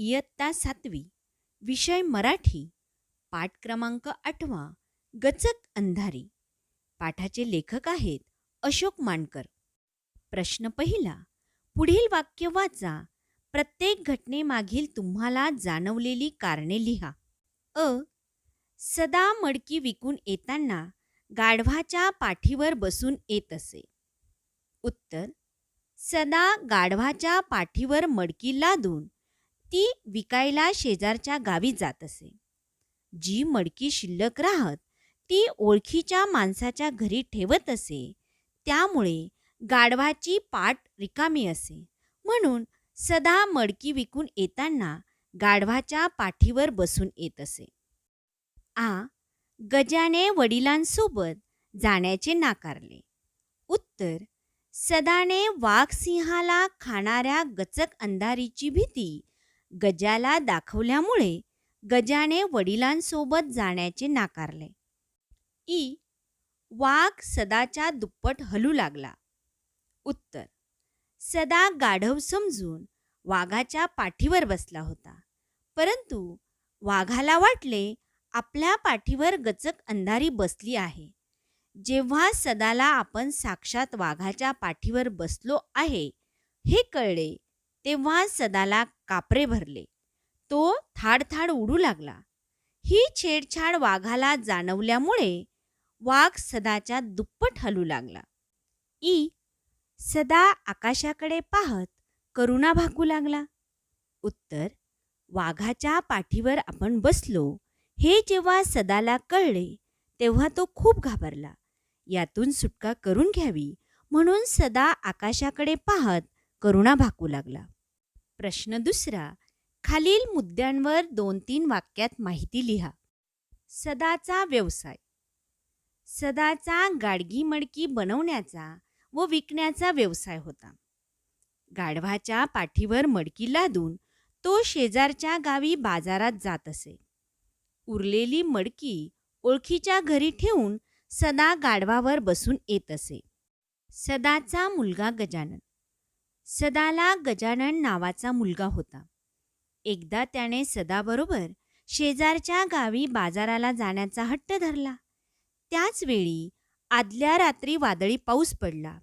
इयत्ता सातवी. विषय मराठी. पाठ क्रमांक आठवा. गचक अंधारी. पाठाचे लेखक आहेत अशोक मानकर प्रश्न पहिला. पुढील वाक्य वाचा. प्रत्येक घटनेमागील तुम्हाला जाणवलेली कारणे लिहा. अ. सदा मडकी विकून येताना गाढवाच्या पाठीवर बसून येत असे. उत्तर. सदा गाढवाच्या पाठीवर मडकी लादून ती विकायला शेजारच्या गावी जात असे. जी मडकी शिल्लक राहत ती ओळखीच्या माणसाच्या घरी ठेवत असे. त्यामुळे गाढवाची पाठ रिकामी असे. म्हणून सदा मडकी विकून येताना गाढवाच्या पाठीवर बसून येत असे. आ गजाने वडिलांसोबत जाण्याचे नाकारले. उत्तर सदाने वाघसिंहाला खाणाऱ्या गचक अंधारीची भीती गजाला दाखवल्यामुळे गजाने वडिलांसोबत जाण्याचे नाकारले. ई. वाघ सदाच्या दुप्पट हलू लागला. उत्तर. सदा गाढव समजून वाघाच्या पाठीवर बसला होता. परंतु वाघाला वाटले आपल्या पाठीवर गचक अंधारी बसली आहे. जेव्हा सदाला आपण साक्षात वाघाच्या पाठीवर बसलो आहे हे कळले तेव्हा सदाला कापरे भरले. तो थाडथाड उडू लागला. ही छेडछाड वाघाला जाणवल्यामुळे वाघ सदाच्या दुप्पट हलू लागला. ई सदा आकाशाकडे पाहत करुणा भाकू लागला. उत्तर वाघाच्या पाठीवर आपण बसलो हे जेव्हा सदाला कळले तेव्हा तो खूप घाबरला. यातून सुटका करून घ्यावी म्हणून सदा आकाशाकडे पाहत करुणा भाकू लागला. प्रश्न दुसरा खालील मुद्द्यांवर दोन तीन वाक्यात माहिती लिहा. सदाचा व्यवसाय. सदाचा गाडगी मडकी बनवण्याचा व विकण्याचा व्यवसाय होता. गाढवाच्या पाठीवर मडकी लादून तो शेजारच्या गावी बाजारात जात असे. उरलेली मडकी ओळखीच्या घरी ठेवून सदा गाढवावर बसून येत असे. सदाचा मुलगा गजानन. सदाला गजानन नावाचा मुलगा होता. एकदा त्याने सदाबरोबर शेजारच्या गावी बाजाराला जाण्याचा हट्ट धरला. त्याच वेळी आदल्या रात्री वादळी पाऊस पडला.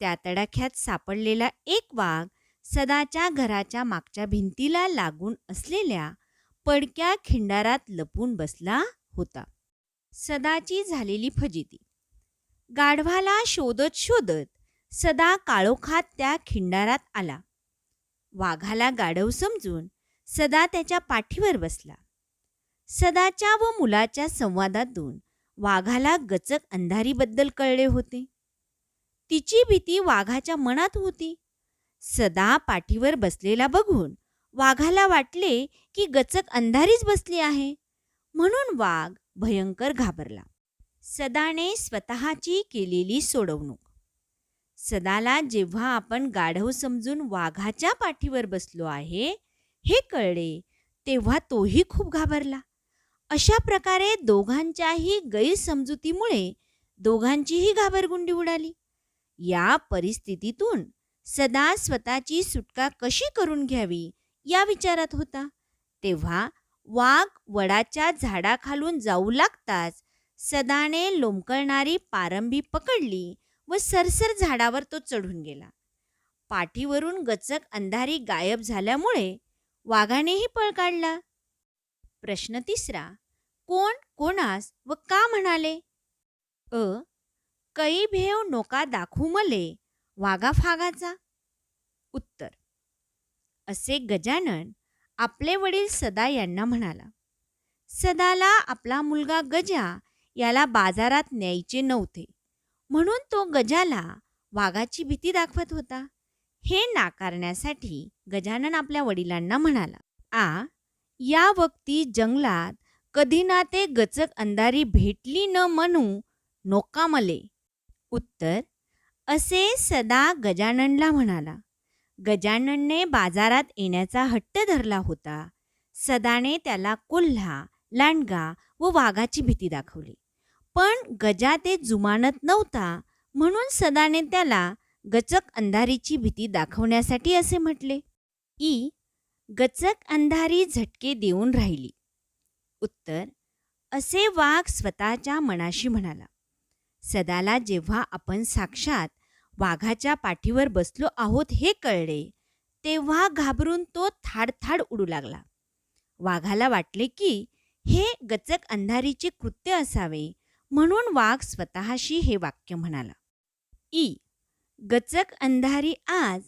त्या तडाख्यात सापडलेला एक वाघ सदाच्या घराच्या मागच्या भिंतीला लागून असलेल्या पडक्या खिंडारात लपून बसला होता. सदाची झालेली फजिती. गाढवाला शोधत शोधत सदा काळोखात त्या खिंडारात आला. वाघाला गाढव समजून सदा त्याच्या पाठीवर बसला. सदाच्या व मुलाच्या संवादातून वाघाला गचक अंधारीबद्दल कळले होते. तिची भीती वाघाच्या मनात होती. सदा पाठीवर बसलेला बघून वाघाला वाटले की गचक अंधारीच बसली आहे. म्हणून वाघ भयंकर घाबरला. सदाने स्वतःची केलेली सोडवणूक. सदाला जेव्हा आपण गाढव समजून वाघाच्या पाठीवर बसलो आहे हे कळले तेव्हा तोही खूप घाबरला. अशा प्रकारे दोघांच्याही गैरसमजुतीमुळे दोघांचीही घाबरगुंडी उडाली. या परिस्थितीतून सदा स्वतःची सुटका कशी करून घ्यावी या विचारात होता. तेव्हा वाघ वडाच्या झाडाखालून जाऊ लागताच सदाने लोंबकळणारी पारंबी पकडली व सरसर झाडावर तो चढून गेला. पाठीवरून गचक अंधारी गायब झाल्यामुळे वाघानेही पळ काढला. प्रश्न तिसरा कोण कोणास व का म्हणाले? अ कई भेव नोका दाखवू मले वाघा फागाचा उत्तर असे गजानन आपले वडील सदा यांना म्हणाला. सदाला आपला मुलगा गजा याला बाजारात न्यायचे नव्हते. म्हणून तो गजाला वाघाची भीती दाखवत होता. हे नाकारण्यासाठी गजानन आपल्या वडिलांना म्हणाला आ या वक्ती जंगलात कधी ना ते गचक अंधारी भेटली न म्हणू नोका मले. उत्तर असे सदा गजाननला म्हणाला. गजाननने बाजारात येण्याचा हट्ट धरला होता. सदाने त्याला कोल्हा लांडगा व वाघाची भीती दाखवली. पण गजा ते जुमानत नव्हता. म्हणून सदाने त्याला गचक अंधारीची भीती दाखवण्यासाठी असे म्हटले ई गचक अंधारी झटके देऊन राहिली. उत्तर असे वाघ स्वतःच्या मनाशी म्हणाला सदाला जेव्हा आपण साक्षात वाघाच्या पाठीवर बसलो आहोत हे कळले तेव्हा घाबरून तो थाडथाड उडू लागला. वाघाला वाटले की हे गचक अंधारीचे कृत्य असावे म्हणून वाघ स्वतःशी हे वाक्य म्हणाला. ई. गचक अंधारी आज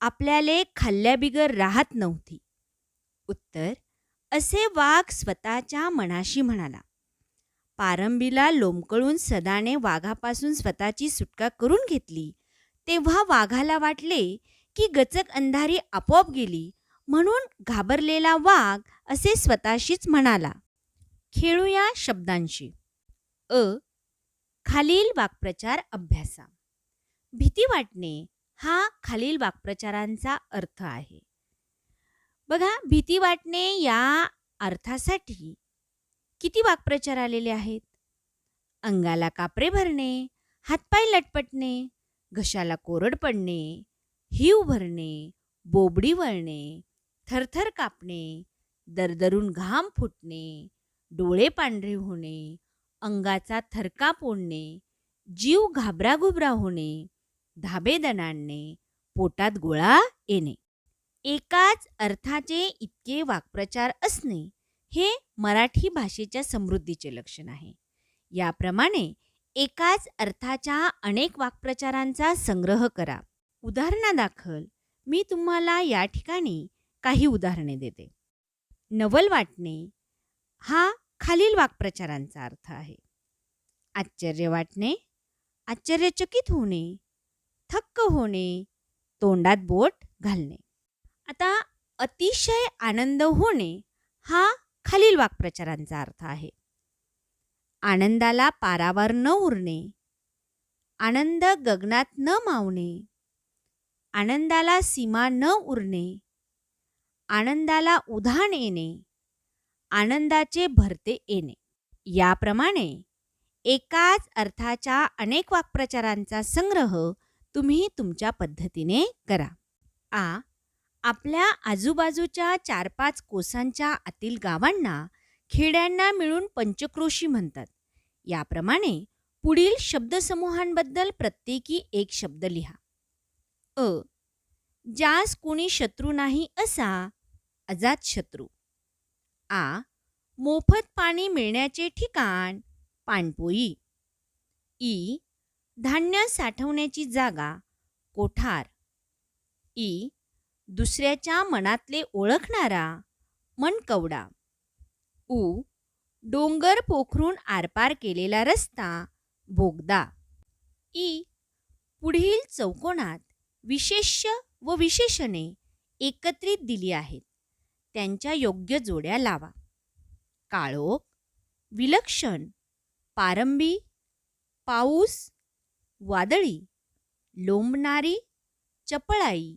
आपल्याले खाल्ल्याबिगर राहत नव्हती. उत्तर. असे वाघ स्वतःच्या मनाशी म्हणाला. पारंबीला लोंबकळून सदाने वाघापासून स्वतःची सुटका करून घेतली तेव्हा वाघाला वाटले की गचक अंधारी आपोआप गेली म्हणून घाबरलेला वाघ असे स्वतःशीच म्हणाला. खेळूया शब्दांशी. अ खालील वाक्प्रचार अभ्यासा. भीती वाटणे हा खालील वाक्प्रचारांचा अर्थ आहे. बघा भीती वाटणे या अर्थासाठी किती वाक्प्रचार आलेले आहेत? अंगाला कापरे भरणे हातपाय लटपटणे घशाला कोरड पडणे हिव भरणे बोबडी वळणे थरथर कापणे दरदरून घाम फुटणे डोळे पांढरे होणे अंगाचा थरका पोडणे जीव घाबराघुबरा होणे धाबेदण आणणे पोटात गोळा येणे. एकाच अर्थाचे इतके वाक्प्रचार असणे हे मराठी भाषेच्या समृद्धीचे लक्षण आहे. याप्रमाणे एकाच अर्थाच्या अनेक वाक्प्रचारांचा संग्रह करा. उदाहरणादाखल मी तुम्हाला या ठिकाणी काही उदाहरणे देते. नवल वाटणे. हा खालील वाक्प्रचारांचा अर्थ आहे. आश्चर्य वाटणे आश्चर्यचकित होणे थक्क होणे तोंडात बोट घालणे. आता अतिशय आनंद होणे हा खालील वाक्प्रचारांचा अर्थ आहे. आनंदाला पारावर न उरणे आनंद गगनात न मावणे आनंदाला सीमा न उरणे आनंदाला उधाण येणे आनंदाचे भरते येणे. याप्रमाणे एकाच अर्थाच्या अनेक वाक्प्रचारांचा संग्रह तुम्ही तुमच्या पद्धतीने करा. आ. आपल्या आजूबाजूच्या चार पाच कोसांच्या आतील गावांना खेड्यांना मिळून पंचक्रोशी म्हणतात. याप्रमाणे पुढील शब्दसमूहांबद्दल प्रत्येकी एक शब्द लिहा. अ. ज्यास कुणी शत्रू नाही असा अजात शत्रू. आ मोफत पाणी मिळण्याचे ठिकाण पाणपोई ई धान्य साठवण्याची जागा कोठार. ई दुसऱ्याच्या मनातले ओळखणारा मनकवडा. उ डोंगर पोखरून आरपार केलेला रस्ता बोगदा. ई पुढील चौकोनात विशेष्य व विशेषणे एकत्रित दिली आहेत. त्यांच्या योग्य जोड्या लावा. काळोख विलक्षण पारंबी पाऊस वादळी लोंबणारी चपळाई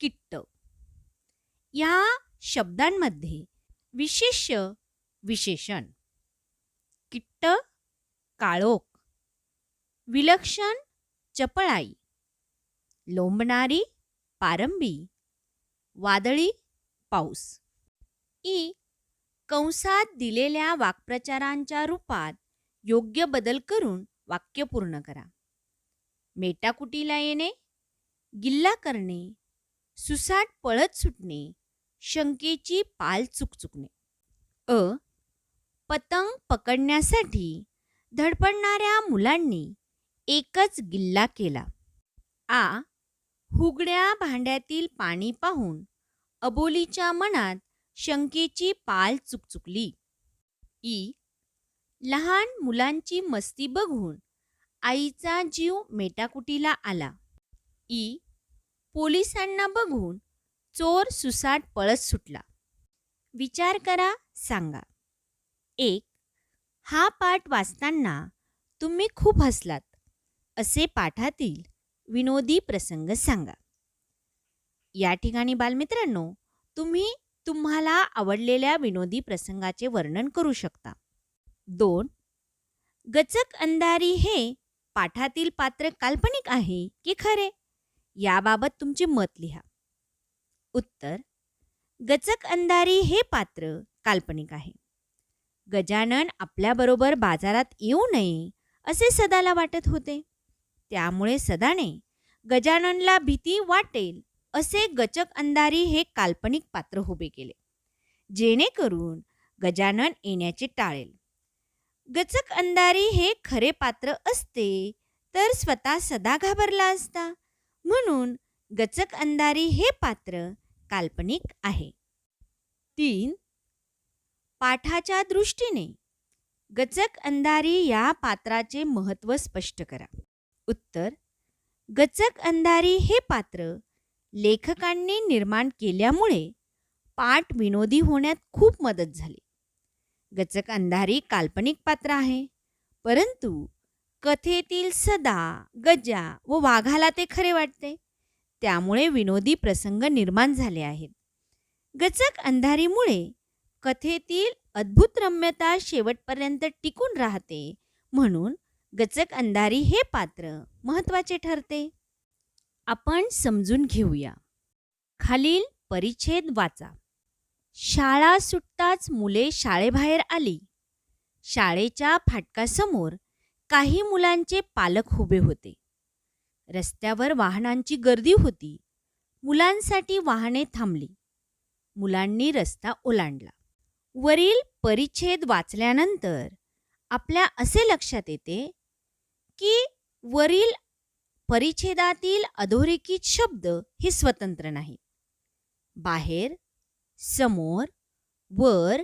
किट्ट. या शब्दांमध्ये विशेष्य विशेषण. किट्ट काळोख विलक्षण चपळाई लोंबणारी पारंबी वादळी पाऊस. ई कंसात दिलेल्या वाक्प्रचारांच्या रूपात योग्य बदल करून वाक्य पूर्ण करा. मेटाकुटीला येणे गिल्ला करणे सुसाट पळत सुटणे शंकेची पाल चुकचुकणे. अ पतंग पकडण्यासाठी धडपडणाऱ्या मुलांनी एकच गिल्ला केला. आ हुगड्या भांड्यातील पाणी पाहून अबोलीच्या मनात शंकेची पाल चुकचुकली. ई. लहान मुलांची मस्ती बघून आईचा जीव मेटाकुटीला आला. ई. पोलिसांना बघून चोर सुसाट पळत सुटला. विचार करा सांगा. एक. हा पाठ वाचताना तुम्ही खूप हसलात. असे पाठातील विनोदी प्रसंग सांगा. या ठिकाणी बालमित्रांनो तुम्ही तुम्हाला आवडलेल्या विनोदी प्रसंगाचे वर्णन करू शकता. दोन गचक अंधारी हे पाठातील पात्र काल्पनिक आहे की खरे? याबाबत तुमचे मत लिहा. उत्तर गचक अंधारी हे पात्र काल्पनिक आहे. गजानन आपल्याबरोबर बाजारात येऊ नये असे सदाला वाटत होते. त्यामुळे सदाने गजाननला भीती वाटेल असे गचक अंधारी हे काल्पनिक पात्र उभे केले. जेणेकरून गजानन येण्याचे टाळेल. गचक अंधारी हे खरे पात्र असते तर स्वतः सदा घाबरला असता. म्हणून गचक अंधारी हे पात्र काल्पनिक आहे. तीन. पाठाच्या दृष्टीने गचक अंधारी या पात्राचे महत्त्व स्पष्ट करा. उत्तर. गचक अंधारी हे पात्र लेखकांनी निर्माण केल्यामुळे पाठ विनोदी होण्यात खूप मदत झाली. गचक अंधारी काल्पनिक पात्र आहे परंतु कथेतील सदा गजा व वाघाला ते खरे वाटते. त्यामुळे विनोदी प्रसंग निर्माण झाले आहेत. गचक अंधारीमुळे कथेतील अद्भुत रम्यता शेवटपर्यंत टिकून राहते म्हणून गचक अंधारी हे पात्र महत्त्वाचे ठरते. आपण समजून घेऊया. खालील परिच्छेद वाचा. शाळा सुटताच मुले शाळेबाहेर आली. शाळेच्या फाटकासमोर काही मुलांचे पालक उभे होते. रस्त्यावर वाहनांची गर्दी होती. मुलांसाठी वाहने थांबली. मुलांनी रस्ता ओलांडला. वरील परिच्छेद वाचल्यानंतर आपल्या असे लक्षात येते की वरील परिच्छेदातील अधोरेखित शब्द हे स्वतंत्र नाहीत. बाहेर समोर वर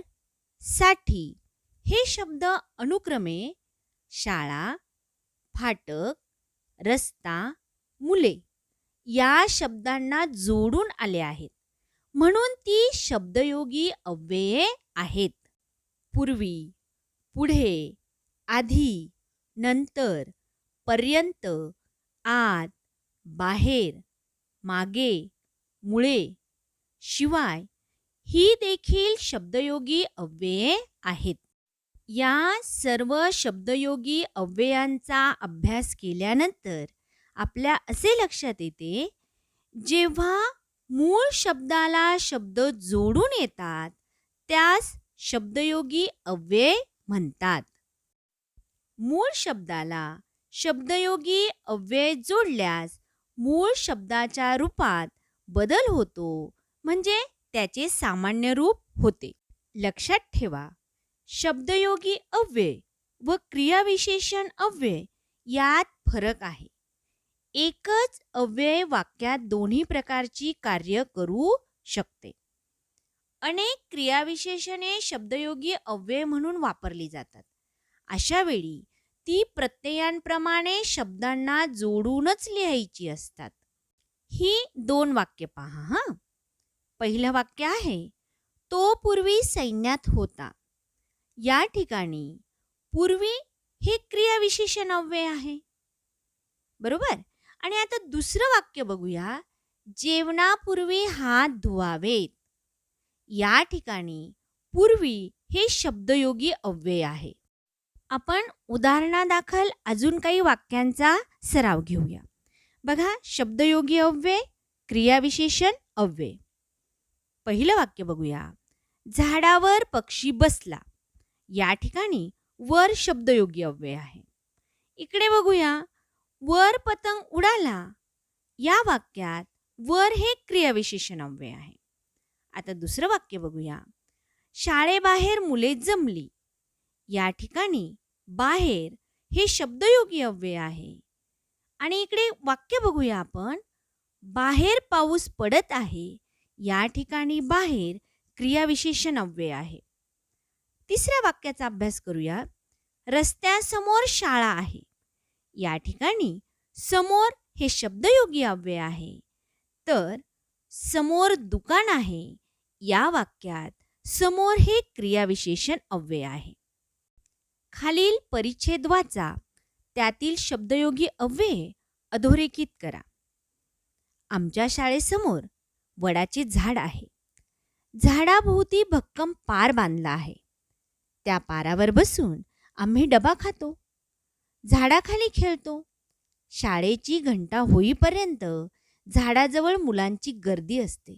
साठी हे शब्द अनुक्रमे शाळा फाटक रस्ता मुले या शब्दांना जोडून आले आहेत. म्हणून ती शब्दयोगी अव्यये आहेत. पूर्वी पुढे आधी नंतर पर्यंत आत बाहेर मागे मुळे. शिवाय ही देखील शब्दयोगी अव्यये आहेत. या सर्व शब्दयोगी अव्ययांचा अभ्यास केल्यानंतर आपल्या असे लक्षात येते जेव्हा मूळ शब्दाला शब्द जोडून येतात त्यास शब्दयोगी अव्यय म्हणतात. मूळ शब्दाला शब्दयोगी अव्यय जोडल्यास मूळ शब्दाच्या रूपात बदल होतो म्हणजे त्याचे सामान्य रूप होते. लक्षात ठेवा शब्दयोगी अव्यय व क्रियाविशेषण अव्यय यात फरक आहे. एकच अव्यय वाक्यात दोन्ही प्रकारची कार्य करू शकते. अनेक क्रियाविशेषणे शब्दयोगी अव्यय म्हणून वापरली जातात. अशा वेळी ती प्रत्ययांप्रमाणे शब्दांना जोडूनच लिहायची असतात. ही दोन वाक्य पहा हां. पहिलं वाक्य आहे तो पूर्वी सैन्यात होता. या ठिकाणी पूर्वी हे क्रियाविशेषण अव्यय आहे. बरोबर? आणि आता दुसरं वाक्य बघूया जेवणापूर्वी हात धुवावेत. या ठिकाणी पूर्वी हे शब्दयोगी अव्यय आहे. आपण उदाहरणादाखल अजून काही वाक्यांचा सराव घेऊया. बघा शब्दयोगी अव्यय क्रियाविशेषण अव्यय. पहिलं वाक्य बघूया. झाडावर पक्षी बसला. या ठिकाणी वर शब्दयोगी अव्यय आहे. इकडे बघूया. वर पतंग उडाला. या वाक्यात वर हे क्रियाविशेषण अव्यय आहे. आता दुसरं वाक्य बघूया. शाळेबाहेर मुले जमली. या ठिकाणी बाहेर हे शब्दयोगी अव्यय आहे. आणि इकडे वाक्य बघूया आपण. बाहेर पाऊस पडत आहे या ठिकाणी बाहेर क्रियाविशेषण अव्यय आहे. तिसऱ्या वाक्याचा अभ्यास करूया. रस्त्यासमोर शाळा आहे. या ठिकाणी समोर हे शब्दयोगी अव्यय आहे. तर समोर दुकान आहे या वाक्यात समोर हे क्रियाविशेषण अव्यय आहे. खालील परिच्छेद वाचा. त्यातील शब्दयोगी अव्यय अधोरेखित करा. आमच्या शाळेसमोर वडाचे झाड आहे. झाडाभोवती भक्कम पार बांधला आहे. त्या पारावर बसून आम्ही डबा खातो. झाडाखाली खेळतो. शाळेची घंटा होईपर्यंत झाडाजवळ मुलांची गर्दी असते.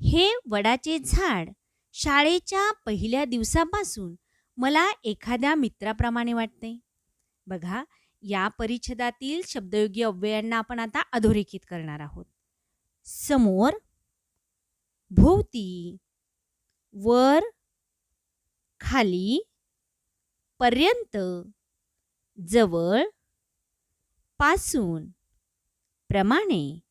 हे वडाचे झाड शाळेच्या पहिल्या दिवसापासून मला एखाद्या मित्राप्रमाणे वाटते बघा या परिच्छेदातील शब्दयोगी अव्ययांना आपण आता अधोरेखित करणार आहोत. समोर भोवती वर खाली पर्यंत जवळपासून प्रमाणे.